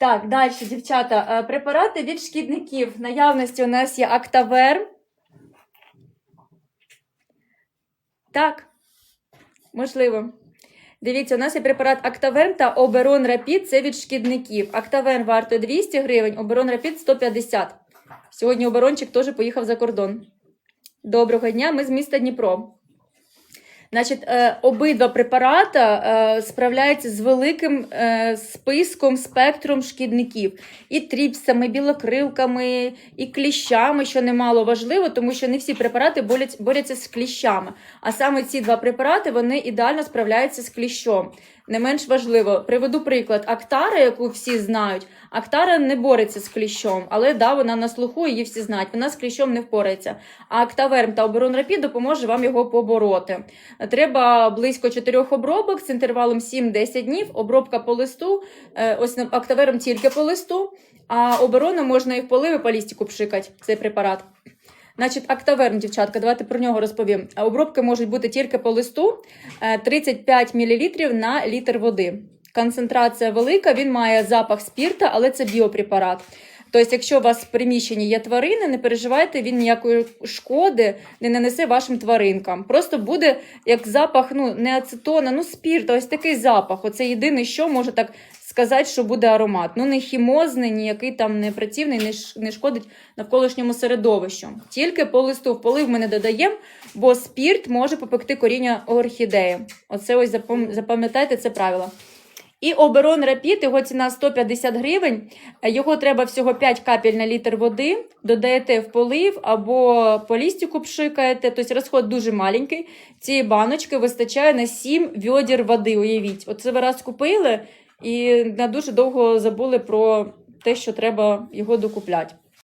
Так, далі, дівчата, е, препарати від шкідників. В наявності у нас є Актаверм. Так, можливо. Дивіться, у нас є препарат Актаверм та Оберон Рапід. Це від шкідників. Актаверм вартує 200 гривень, Оберон Рапід 150. Сьогодні оборончик теж поїхав за кордон. Доброго дня, ми з міста Дніпро. Значить, е, обидва препарата е, справляються з великим е, списком, спектром шкідників. І тріпсами, білокрилками, і кліщами, що немало важливо, тому що не всі препарати борють, борються з кліщами. А саме ці два препарати вони ідеально справляються з кліщом. Не менш важливо, приведу приклад Актара, яку всі знають. Актара не бореться з кліщом, але да, вона на слуху, її всі знають. Вона з кліщом не впорається. А Актаверм та Оберон Рапід допоможе вам його побороти. Треба близько 4 обробок з інтервалом 7-10 днів. Обробка по листу. Е, Ось на- Актаверм тільки по листу, а оборону можна і в поливи по лістику пшикати, цей препарат. Значить, актаверн, дівчатка, давайте про нього розповім. Обробки можуть бути тільки по листу е, 35 мл на літр води. Концентрація велика, він має запах спірта, але це біопрепарат. Тобто, якщо у вас в приміщенні є тварини, не переживайте, він ніякої шкоди не нанесе вашим тваринкам. Просто буде як запах, ну не ацетона, ну спірта, ось такий запах. Оце єдине, що може так сказати, що буде аромат. Ну не хімозний, ніякий там не працівний, не, шкодить навколишньому середовищу. Тільки по листу в полив ми не додаємо, бо спірт може попекти коріння орхідеї. Оце ось запам- запам'ятайте це правило. І оберон рапід, його ціна 150 гривень. Його треба всього 5 капель на літр води. Додаєте в полив або по лістіку пшикаєте. Тобто розход дуже маленький. Цієї баночки вистачає на 7 відер води. Уявіть, оце ви раз купили і на дуже довго забули про те, що треба його докупляти.